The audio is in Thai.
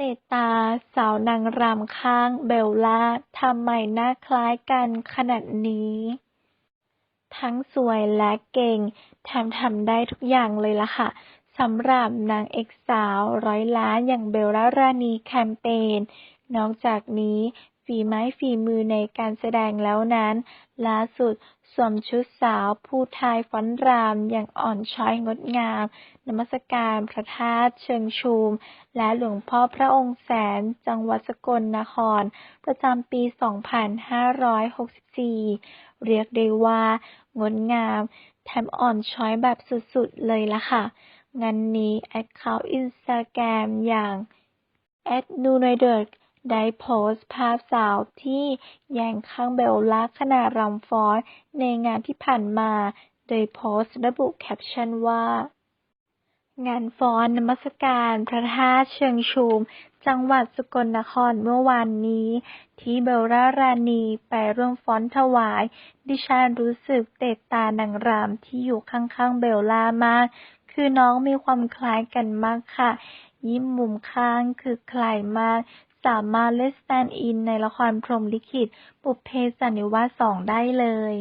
เตตา สาวนางรำข้างเบลล่า ทำไมหน้าคล้ายกันขนาดนี้ ทั้งสวยและเก่ง แถมทำได้ทุกอย่างเลยล่ะค่ะสำหรับนางเอกสาวร้อยล้านอย่างเบลล่ารานีแคมเปญนอกจากนี้ ฝีไม้ฝีมือในการแสดงแล้วนั้น ล่าสุดสวมชุดสาวผู้ทายฟ้อนรำอย่างอ่อนช้อยงดงาม นมัสการพระธาตุเชิงชุม และหลวงพ่อพระองค์แสน จังหวัดสกลนคร ประจำปี 2564 เรียกได้ว่า งดงาม แถมอ่อนช้อยแบบสุดๆ เลยล่ะค่ะ งานนี้แอคเคาท์อินสตาแกรมอย่างนูนอยเดิร์ ได้โพสต์ภาพสาวที่แย่งข้างเบลล่าขณะรำฟ้อนในงานที่ผ่านมา โดยโพสต์ระบุแคปชั่นว่า งานฟ้อนนมัสการพระธาตุเชิงชุม จังหวัดสกลนครเมื่อวานนี้ ที่เบลล่ารานีไปร่วมฟ้อนถวาย ดิฉันรู้สึกเตะตานางรำที่อยู่ข้างๆเบลล่ามาก คือน้องมีความคล้ายกันมากค่ะ ยิ้มมุมข้างคือคล้ายมากสามารถเล่นสแตนด์อินในละครพรหมลิขิต บุพเพสันนิวาสสองได้เลย